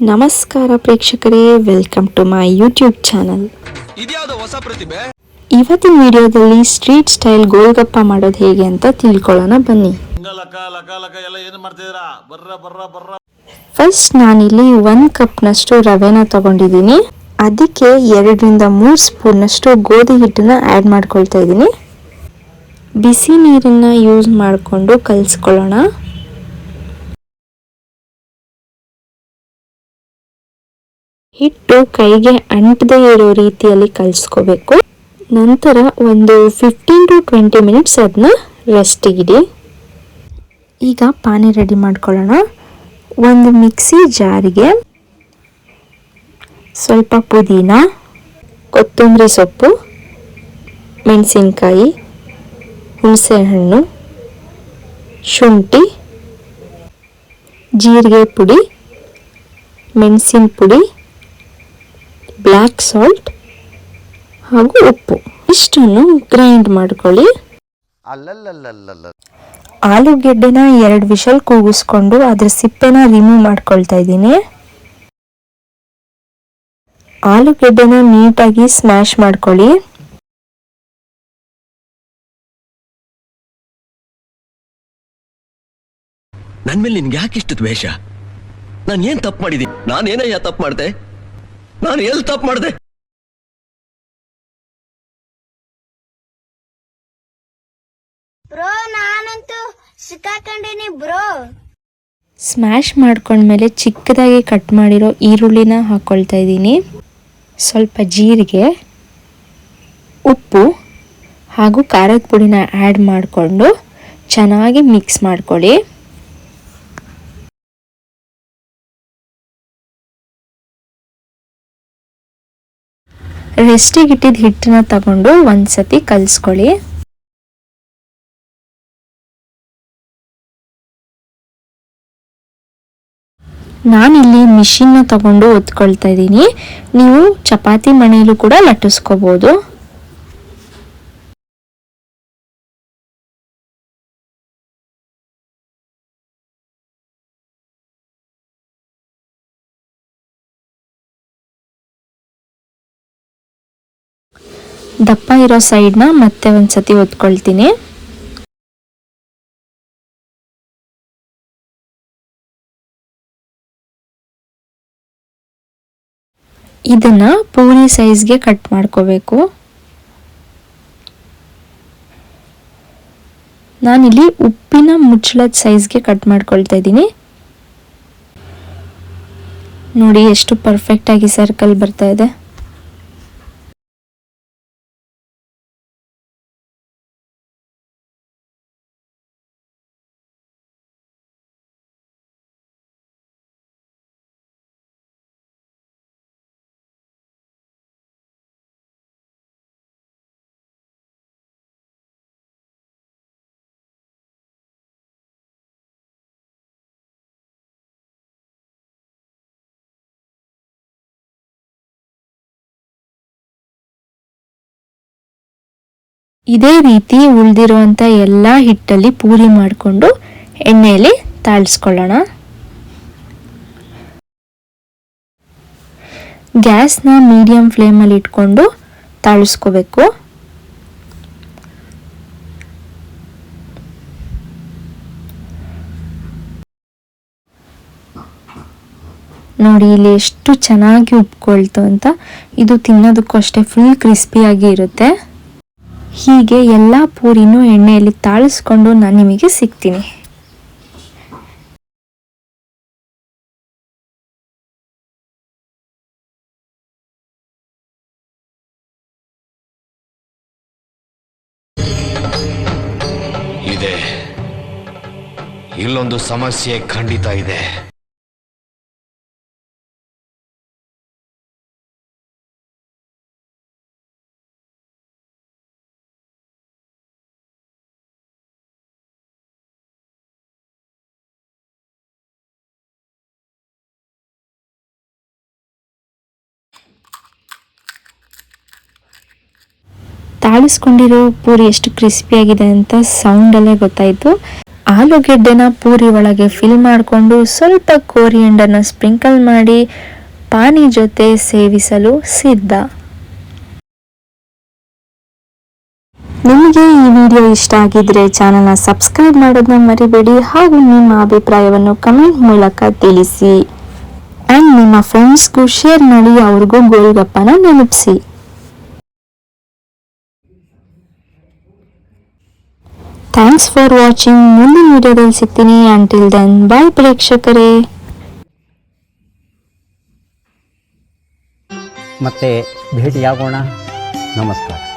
ನಮಸ್ಕಾರ ಪ್ರೇಕ್ಷಕರೇ welcome to my YouTube channel ಇವತ್ತಿನ ವಿಡಿಯೋದಲ್ಲಿ ಸ್ಟ್ರೀಟ್ ಸ್ಟೈಲ್ ಗೋಲ್ಗಪ್ಪ ಮಾಡೋದು ಹೇಗೆ ಅಂತ ತಿಳ್ಕೊಳ್ಳೋಣ ಬನ್ನಿ. ಫಸ್ಟ್ ನಾನಿಲ್ಲಿ ಒಂದು ಕಪ್ನಷ್ಟು ರವೆನ ತಗೊಂಡಿದ್ದೀನಿ. ಅದಕ್ಕೆ ಎರಡರಿಂದ ಮೂರು ಸ್ಪೂನ್ನಷ್ಟು ಗೋಧಿ ಹಿಟ್ಟನ್ನ ಆ್ಯಡ್ ಮಾಡ್ಕೊಳ್ತಾ ಇದ್ದೀನಿ. ಬಿಸಿ ನೀರನ್ನು ಯೂಸ್ ಮಾಡಿಕೊಂಡು ಕಲಿಸ್ಕೊಳ್ಳೋಣ. ಹಿಟ್ಟು ಕೈಗೆ ಅಂಟದೇ ಇರೋ ರೀತಿಯಲ್ಲಿ ಕಲಿಸ್ಕೋಬೇಕು. ನಂತರ ಒಂದು ಫಿಫ್ಟೀನ್ ಟು ಟ್ವೆಂಟಿ ಮಿನಿಟ್ಸ್ ಅದನ್ನ ರೆಸ್ಟಿಗಿಡಿ ಈಗ ಪಾನಿ ರೆಡಿ ಮಾಡ್ಕೊಳ್ಳೋಣ. ಒಂದು ಮಿಕ್ಸಿ ಜಾರಿಗೆ ಸ್ವಲ್ಪ ಪುದೀನ, ಕೊತ್ತಂಬರಿ ಸೊಪ್ಪು, ಮೆಣಸಿನ್ಕಾಯಿ ಹುಣಸೆಹಣ್ಣು ಶುಂಠಿ, ಜೀರಿಗೆ ಪುಡಿ, ಮೆಣಸಿನ ಪುಡಿ ಬ್ಲ್ಯಾಕ್ ಸಾಲ್ಟ್ ಹಾಗೂ ಉಪ್ಪು. ಇಷ್ಟನ್ನು ಗ್ರೈಂಡ್ ಮಾಡ್ಕೊಳ್ಳಿ. ಆಲೂಗೆಡ್ಡೆನ ಎರಡು ವಿಷಲ್ ಕೂಗಿಸ್ಕೊಂಡು ಅದ್ರ ಸಿಪ್ಪೆನ ರಿಮೂವ್ ಮಾಡ್ಕೊಳ್ತಾ ಇದ್ದೀನಿ. ಆಲೂಗೆಡ್ಡೆನ ನೀಟಾಗಿ ಸ್ಮ್ಯಾಶ್ ಮಾಡ್ಕೊಳ್ಳಿ. ನನ್ ಮೇಲೆ ನಿನ್ಗೆ ಯಾಕೆ ಇಷ್ಟು ದ್ವೇಷ? ನಾನು ಏನ್ ತಪ್ಪು ಮಾಡಿದ್ದೀನಿ? ನಾನು ಏನಯ್ಯ ತಪ್ಪು ಮಾಡ್ದೆ? ನಾನು ಎಲ್ಲಿ ತಪ್ಪು ಮಾಡಿದೆ? ಬ್ರೋ ನಾನಂತೂ ಸಿಕ್ಕಾಕೊಂಡಿನಿ ಬ್ರೋ. ಸ್ಮ್ಯಾಶ್ ಮಾಡ್ಕೊಂಡ್ಮೇಲೆ ಚಿಕ್ಕದಾಗಿ ಕಟ್ ಮಾಡಿರೋ ಈರುಳ್ಳಿನ ಹಾಕ್ಕೊಳ್ತಾ ಇದ್ದೀನಿ. ಸ್ವಲ್ಪ ಜೀರಿಗೆ ಉಪ್ಪು ಹಾಗೂ ಖಾರದ ಪುಡಿನ ಆ್ಯಡ್ ಮಾಡಿಕೊಂಡು ಚೆನ್ನಾಗಿ ಮಿಕ್ಸ್ ಮಾಡ್ಕೊಳ್ಳಿ. ರೆಸ್ಟಿಗೆ ಇಟ್ಟಿದ್ದ ಹಿಟ್ಟನ್ನ ತಗೊಂಡು ಒಂದ್ಸತಿ ಕಲಿಸ್ಕೊಳ್ಳಿ. ನಾನಿಲ್ಲಿ ಮಿಷಿನ್ನ ತಗೊಂಡು ಒತ್ಕೊಳ್ತಾ ಇದ್ದೀನಿ. ನೀವು ಚಪಾತಿ ಮಣೆಯಲ್ಲೂ ಕೂಡ ಲಟ್ಟಿಸ್ಕೋಬೋದು. ದಪ್ಪ ಇರೋ ಸೈಡ್ನ ಮತ್ತೆ ಒಂದ್ಸತಿ ಒತ್ಕೊಳ್ತೀನಿ. ಇದನ್ನ ಪೂರಿ ಸೈಜ್ಗೆ ಕಟ್ ಮಾಡ್ಕೋಬೇಕು. ನಾನಿಲ್ಲಿ ಉಪ್ಪಿನ ಮುಚ್ಚಳದ ಸೈಜ್ಗೆ ಕಟ್ ಮಾಡ್ಕೊಳ್ತಾ ಇದ್ದೀನಿ. ನೋಡಿ ಎಷ್ಟು ಪರ್ಫೆಕ್ಟ್ ಆಗಿ ಸರ್ಕಲ್ ಬರ್ತಾ ಇದೆ. ಇದೇ ರೀತಿ ಉಳಿದಿರುವಂಥ ಎಲ್ಲ ಹಿಟ್ಟಲ್ಲಿ ಪೂರಿ ಮಾಡಿಕೊಂಡು ಎಣ್ಣೆಯಲ್ಲಿ ತಾಳಿಸ್ಕೊಳ್ಳೋಣ. ಗ್ಯಾಸ್ನ ಮೀಡಿಯಂ ಫ್ಲೇಮಲ್ಲಿ ಇಟ್ಕೊಂಡು ತಾಳಿಸ್ಕೋಬೇಕು. ನೋಡಿ ಇಲ್ಲಿ ಎಷ್ಟು ಚೆನ್ನಾಗಿ ಉಪ್ಕೊಳ್ತು ಅಂತ. ಇದು ತಿನ್ನೋದಕ್ಕೂ ಅಷ್ಟೇ ಫುಲ್ ಕ್ರಿಸ್ಪಿಯಾಗಿ ಇರುತ್ತೆ. ಹೀಗೆ ಎಲ್ಲ ಪೂರಿನೂ ಎಣ್ಣೆಯಲ್ಲಿ ತಾಳಿಸ್ಕೊಂಡು ನಾನು ನಿಮಗೆ ಸಿಗ್ತೀನಿ. ಇಲ್ಲೊಂದು ಸಮಸ್ಯೆ ಖಂಡಿತ ಇದೆ. ತಾಳಿಸ್ಕೊಂಡಿರೋ ಪೂರಿ ಎಷ್ಟು ಕ್ರಿಸ್ಪಿಯಾಗಿದೆ ಅಂತ ಸೌಂಡಲ್ಲೇ ಗೊತ್ತಾಯಿತು. ಆಲೂಗೆಡ್ಡೆನ ಪೂರಿ ಒಳಗೆ ಫಿಲ್ ಮಾಡಿಕೊಂಡು ಸ್ವಲ್ಪ ಕೋರಿಯಂಡರ್ನ ಸ್ಪ್ರಿಂಕಲ್ ಮಾಡಿ ಪಾನಿ ಜೊತೆ ಸೇವಿಸಲು ಸಿದ್ಧ. ನಿಮಗೆ ಈ ವಿಡಿಯೋ ಇಷ್ಟ ಆಗಿದ್ರೆ ಚಾನಲ್ನ ಸಬ್ಸ್ಕ್ರೈಬ್ ಮಾಡೋದನ್ನ ಮರಿಬೇಡಿ ಹಾಗೂ ನಿಮ್ಮ ಅಭಿಪ್ರಾಯವನ್ನು ಕಮೆಂಟ್ ಮೂಲಕ ತಿಳಿಸಿ. ಆ್ಯಂಡ್ ನಿಮ್ಮ ಫ್ರೆಂಡ್ಸ್ಗೂ ಶೇರ್ ಮಾಡಿ ಅವ್ರಿಗೂ ಗೋಲ್ಗಪ್ಪನ ನೆನಪಿಸಿ. ಥ್ಯಾಂಕ್ಸ್ ಫಾರ್ ವಾಚಿಂಗ್ ಮುಂದಿನ ವಿಡಿಯೋದಲ್ಲಿ ಸಿಗ್ತೀನಿ. ಅಂಟಿಲ್ ದೆನ್ ಬಾಯ್ ಪ್ರೇಕ್ಷಕರೇ. ಮತ್ತೆ ಭೇಟಿಯಾಗೋಣ. ನಮಸ್ಕಾರ.